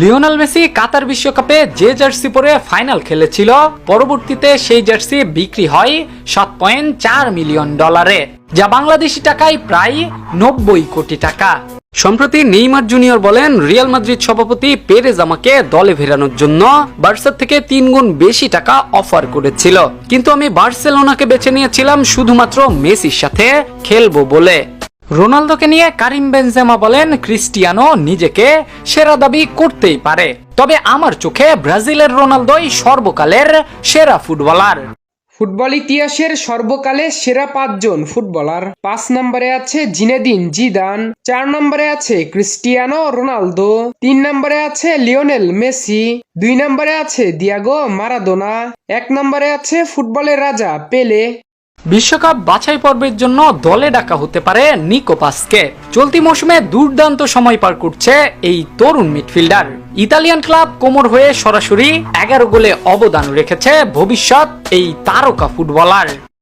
Lionel Messi কাতার বিশ্বকাপে যে jersey পরে ফাইনাল খেলেছিল, পরবর্তীতে সেই জার্সি বিক্রি হয় সাত পয়েন্ট চার মিলিয়ন ডলারে, যা বাংলাদেশি টাকায় প্রায় নব্বই কোটি টাকা। সম্প্রতি নেইমার জুনিয়র বলেন, রিয়াল মাদ্রিদ সভাপতি পেরেজ আমাকে দলে ফেরানোর জন্য বার্সার থেকে তিন গুণ বেশি টাকা অফার করেছিল। কিন্তু আমি বার্সেলোনাকে বেছে নিয়েছিলাম শুধুমাত্র মেসির সাথে খেলব বলে। রোনালদোকে নিয়ে কারিম বেনজেমা বলেন, ক্রিস্টিয়ানো নিজেকে সেরা দাবি করতেই পারে। তবে আমার চোখে ব্রাজিলের রোনালদোই সর্বকালের সেরা ফুটবলার। ফুটবল ইতিহাসের সর্বকালে সেরা পাঁচজন ফুটবলার। পাঁচ নম্বরে আছে জিনেদিন জিদান, চার নম্বরে আছে ক্রিস্টিয়ানো রোনালদো, তিন নম্বরে আছে লিওনেল মেসি, দুই নম্বরে আছে দিয়াগো মারাদোনা, এক নম্বরে আছে ফুটবলের রাজা পেলে। বিশ্বকাপ বাছাই পর্বের জন্য দলে ডাকা হতে পারে নিকোপাসকে চলতি মৌসুমে দুর্দান্ত সময় পার করছে এই তরুণ মিডফিল্ডার। ইতালিয়ান ক্লাব কোমর হয়ে সরাসরি এগারো গোলে অবদান রেখেছে ভবিষ্যৎ এই তারকা ফুটবলার।